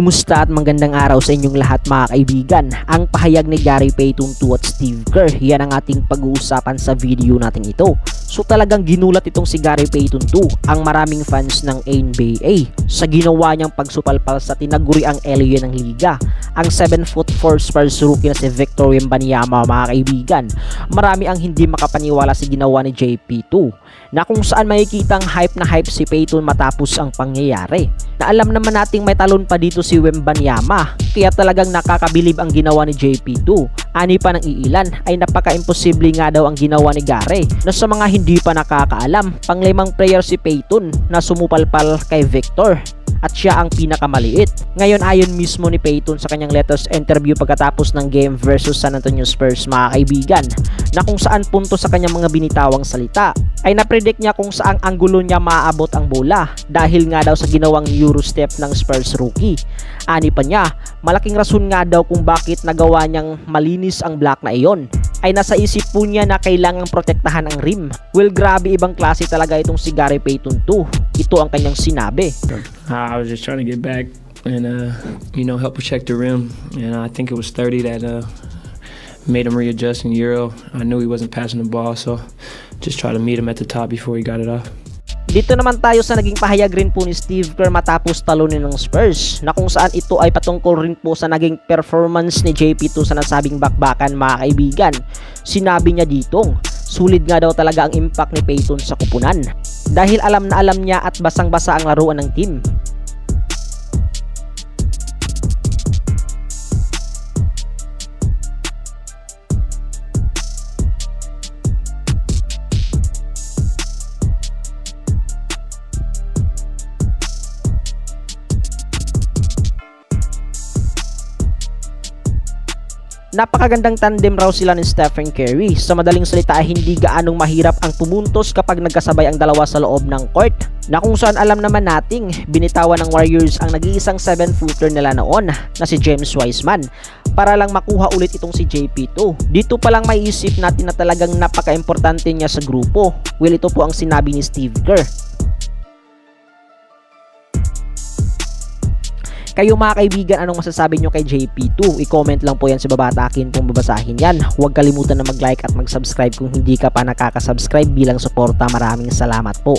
Kumusta at magandang araw sa inyong lahat mga kaibigan. Ang pahayag ni Gary Payton 2 at Steve Kerr, yan ang ating pag-uusapan sa video natin ito. So talagang ginulat itong si Gary Payton 2 ang maraming fans ng NBA sa ginawa niyang pagsupalpal sa tinaguriang alien ng liga. Ang 7 foot 4 Spurs rookie na si Victor Wembanyama mga kaibigan. Marami ang hindi makapaniwala sa ginawa ni JP2 na kung saan makikita ang hype na hype si Payton matapos ang pangyayari. Na alam naman nating may talon pa dito si Wembanyama kaya talagang nakakabilib ang ginawa ni JP2. Ani pa ng iilan ay napaka-imposible nga daw ang ginawa ni Gary na sa mga hindi pa nakakaalam, panglimang player si Payton na sumupalpal kay Victor at siya ang pinakamaliit. Ngayon ayon mismo ni Payton sa kanyang latest interview pagkatapos ng game versus San Antonio Spurs mga kaibigan na kung saan punto sa kanyang mga binitawang salita ay napredict niya kung saang anggulo niya maaabot ang bola dahil nga daw sa ginawang Eurostep ng Spurs rookie. Ani pa niya, malaking rason nga daw kung bakit nagawa niyang malinis ang block na iyon ay nasa isip po niya na kailangang protektahan ang rim. Well, grabe ibang klase talaga itong si Gary Payton 2. Ito ang kanyang sinabi. Uh, I was just trying to get back and uh, you know help protect the rim, and I think it was 30 that uh, made him readjust in Euro. I knew he wasn't passing the ball, so just try to meet him at the top before he got it off. Dito naman tayo sa naging pahayag rin po ni Steve Kerr matapos talunin ng Spurs na kung saan ito ay patungkol rin po sa naging performance ni JP2 sa nasabing bakbakan mga kaibigan. Sinabi niya ditong, sulit nga daw talaga ang impact ni Payton sa kupunan dahil alam na alam niya at basang-basa ang laruan ng team. Napakagandang tandem raw sila ni Stephen Curry. Sa madaling salita ay hindi gaanong mahirap ang pumuntos kapag nagkasabay ang dalawa sa loob ng court. Na kung saan alam naman nating binitawan ng Warriors ang nag-iisang 7-footer nila noon na si James Wiseman para lang makuha ulit itong si JP2. Dito pa lang maiisip natin na talagang napaka-importante niya sa grupo. Well, ito po ang sinabi ni Steve Kerr. Kayo mga kaibigan, anong masasabi nyo kay JP2? I-comment lang po yan sa baba at akin pong babasahin yan. Huwag kalimutan na mag-like at mag-subscribe kung hindi ka pa nakaka-subscribe bilang suporta. Maraming salamat po.